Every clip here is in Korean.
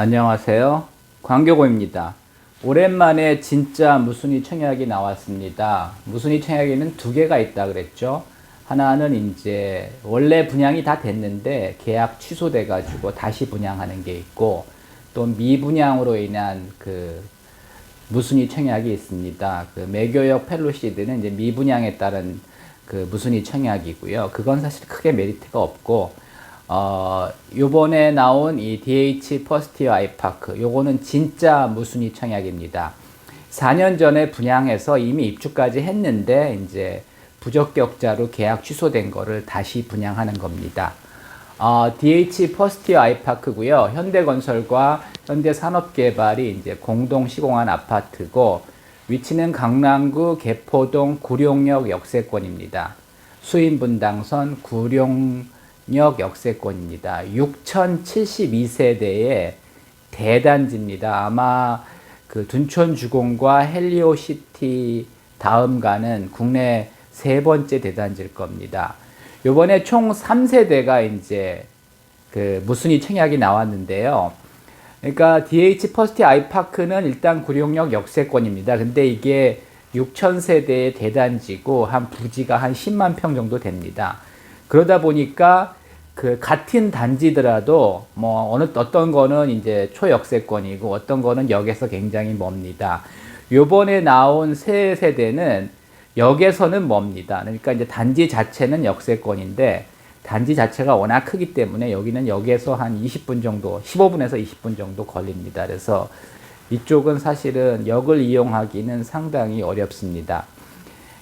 안녕하세요. 광교고입니다. 오랜만에 진짜 무순이 청약이 나왔습니다. 무순이 청약에는 두 개가 있다 그랬죠. 하나는 이제 원래 분양이 다 됐는데 계약 취소돼 가지고 다시 분양하는 게 있고 또 미분양으로 인한 그 무순이 청약이 있습니다. 그 매교역 펠로시드는 이제 미분양에 따른 그 무순이 청약이고요. 그건 사실 크게 메리트가 없고 어 요번에 나온 이 DH 퍼스티어 아이파크 요거는 진짜 무순이 청약입니다. 4년 전에 분양해서 이미 입주까지 했는데 이제 부적격자로 계약 취소된 거를 다시 분양하는 겁니다. 어, DH 퍼스티어 아이파크고요. 현대건설과 현대산업개발이 이제 공동 시공한 아파트고 위치는 강남구 개포동 구룡역 역세권입니다. 수인분당선 구룡 역 역세권입니다. 6072세대의 대단지입니다. 아마 그 둔촌 주공과 헬리오시티 다음 가는 국내 세 번째 대단지일 겁니다. 요번에 총 3세대가 이제 그 무순이 청약이 나왔는데요. 그러니까 DH 퍼스트 아이파크는 일단 구룡역 역세권입니다. 근데 이게 6,000세대의 대단지고 한 부지가 한 10만 평 정도 됩니다. 그러다 보니까 그 같은 단지더라도 뭐 어느 어떤 거는 이제 초역세권이고 어떤 거는 역에서 굉장히 멉니다. 요번에 나온 새 세대는 역에서는 멉니다. 그러니까 이제 단지 자체는 역세권인데 단지 자체가 워낙 크기 때문에 여기는 역에서 한 20분 정도, 15분에서 20분 정도 걸립니다. 그래서 이쪽은 사실은 역을 이용하기는 상당히 어렵습니다.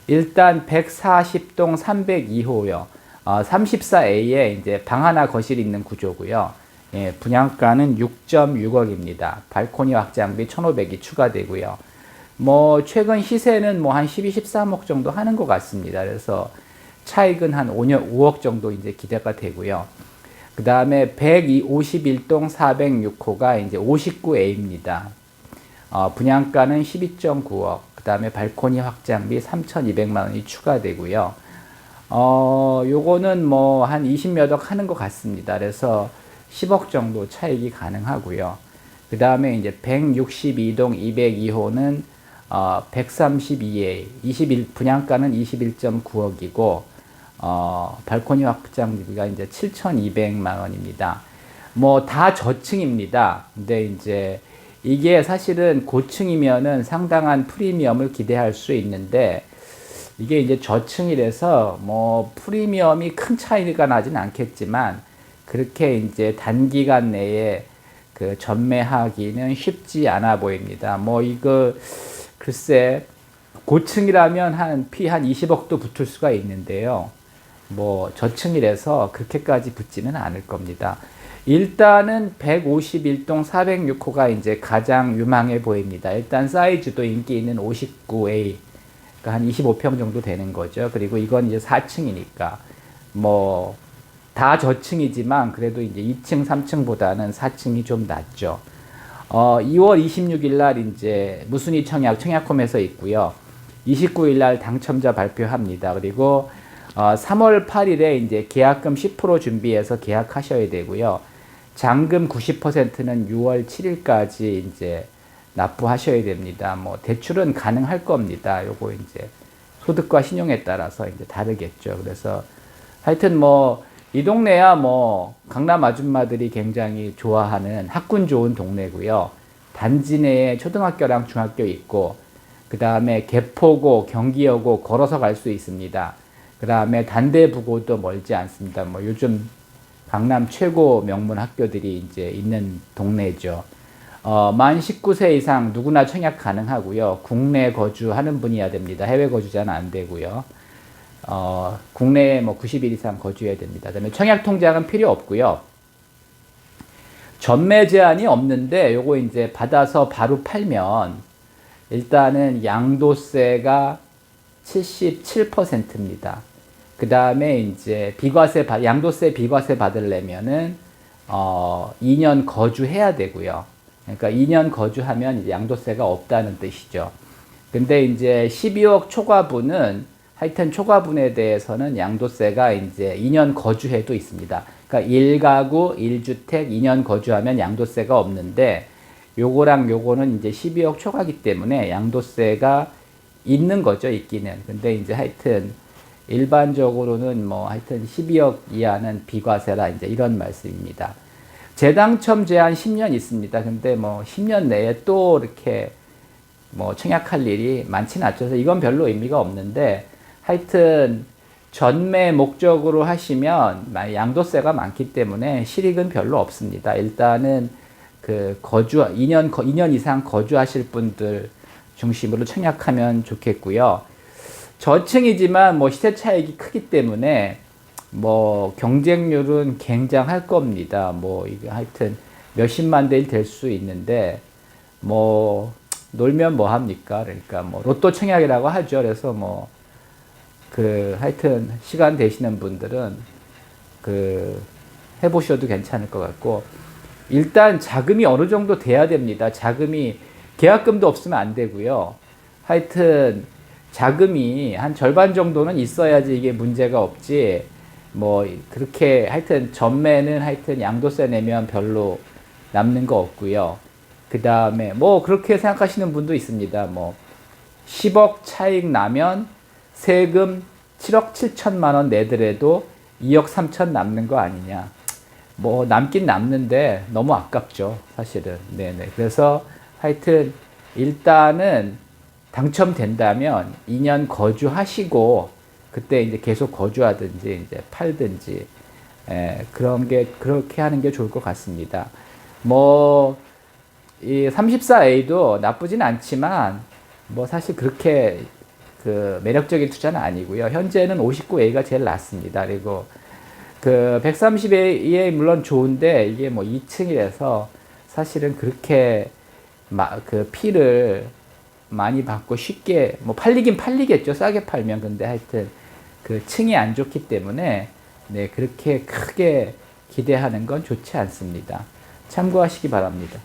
일단 140동 302호요. 어, 34A에 이제 방 하나 거실 있는 구조고요. 예, 분양가는 6.6억입니다. 발코니 확장비 1,500이 추가되고요. 뭐 최근 시세는 뭐 한 12, 13억 정도 하는 것 같습니다. 그래서 차익은 한 5년, 5억 정도 이제 기대가 되고요. 그 다음에 151동 406호가 이제 59A입니다. 어, 분양가는 12.9억. 그 다음에 발코니 확장비 3,200만 원이 추가되고요. 어, 요거는 뭐 한 20몇 억 하는 것 같습니다. 그래서 10억 정도 차익이 가능하고요. 그 다음에 이제 162동 202호는 어, 132에 21 분양가는 21.9억이고 어, 발코니 확장비가 이제 7,200만 원입니다. 뭐 다 저층입니다. 근데 이제 이게 사실은 고층이면은 상당한 프리미엄을 기대할 수 있는데 이게 이제 저층이라서 뭐 프리미엄이 큰 차이가 나진 않겠지만 그렇게 이제 단기간 내에 그 전매하기는 쉽지 않아 보입니다. 뭐 이거 글쎄 고층이라면 한 피 한 20억도 붙을 수가 있는데요. 뭐 저층이라서 그렇게까지 붙지는 않을 겁니다. 일단은 151동 406호가 이제 가장 유망해 보입니다. 일단 사이즈도 인기 있는 59A 그러니까 한 25평 정도 되는 거죠. 그리고 이건 이제 4층이니까 뭐 다 저층이지만 그래도 이제 2층, 3층보다는 4층이 좀 낫죠. 어, 2월 26일 날 이제 무순이 청약 청약홈에서 있고요. 29일 날 당첨자 발표합니다. 그리고 어, 3월 8일에 이제 계약금 10% 준비해서 계약하셔야 되고요. 잔금 90%는 6월 7일까지 이제 납부하셔야 됩니다. 뭐 대출은 가능할 겁니다. 요거 이제 소득과 신용에 따라서 이제 다르겠죠. 그래서 하여튼 뭐 이 동네야 뭐 강남 아줌마들이 굉장히 좋아하는 학군 좋은 동네고요. 단지 내에 초등학교랑 중학교 있고 그 다음에 개포고 경기여고 걸어서 갈 수 있습니다. 그 다음에 단대부고도 멀지 않습니다. 뭐 요즘 강남 최고 명문 학교들이 이제 있는 동네죠. 어, 만 19세 이상 누구나 청약 가능하고요. 국내 거주하는 분이어야 됩니다. 해외 거주자는 안 되고요. 어, 국내에 뭐 90일 이상 거주해야 됩니다. 그다음에 청약 통장은 필요 없고요. 전매 제한이 없는데 요거 이제 받아서 바로 팔면 일단은 양도세가 77%입니다. 그 다음에 이제 비과세, 양도세 비과세 받으려면은 어, 2년 거주해야 되고요. 그러니까 2년 거주하면 이제 양도세가 없다는 뜻이죠. 근데 이제 12억 초과분은 하여튼 초과분에 대해서는 양도세가 이제 2년 거주해도 있습니다. 그러니까 1가구 1주택 2년 거주하면 양도세가 없는데 요거랑 요거는 이제 12억 초과기 때문에 양도세가 있는 거죠, 있기는. 근데 이제 하여튼 일반적으로는 뭐 하여튼 12억 이하는 비과세라 이제 이런 말씀입니다. 재당첨 제한 10년 있습니다. 근데 뭐 10년 내에 또 이렇게 뭐 청약할 일이 많지는 않죠. 이건 별로 의미가 없는데 하여튼 전매 목적으로 하시면 양도세가 많기 때문에 실익은 별로 없습니다. 일단은 그 거주 2년 2년 이상 거주하실 분들 중심으로 청약하면 좋겠고요. 저층이지만 뭐 시세 차익이 크기 때문에 뭐 경쟁률은 굉장할 겁니다. 뭐 이게 하여튼 몇십만 대일 될 수 있는데 뭐 놀면 뭐 합니까? 그러니까 뭐 로또 청약이라고 하죠. 그래서 뭐 그 하여튼 시간 되시는 분들은 그 해보셔도 괜찮을 것 같고 일단 자금이 어느 정도 돼야 됩니다. 자금이 계약금도 없으면 안 되고요. 하여튼 자금이 한 절반 정도는 있어야지 이게 문제가 없지. 뭐 그렇게 하여튼 전매는 하여튼 양도세 내면 별로 남는 거 없고요. 그 다음에 뭐 그렇게 생각하시는 분도 있습니다. 뭐 10억 차익 나면 세금 7억 7천만 원 내더라도 2억 3천 남는 거 아니냐. 뭐 남긴 남는데 너무 아깝죠. 사실은. 네네. 그래서 하여튼 일단은 당첨된다면 2년 거주하시고 그때 이제 계속 거주하든지 이제 팔든지 에, 그런 게 그렇게 하는 게 좋을 것 같습니다. 뭐 이 34A도 나쁘진 않지만 뭐 사실 그렇게 그 매력적인 투자는 아니고요. 현재는 59A가 제일 낫습니다. 그리고 그 130A 물론 좋은데 이게 뭐 2층이라서 사실은 그렇게 마, 그 피를 많이 받고 쉽게 뭐 팔리긴 팔리겠죠. 싸게 팔면 근데 하여튼 그 층이 안 좋기 때문에 네 그렇게 크게 기대하는 건 좋지 않습니다. 참고하시기 바랍니다.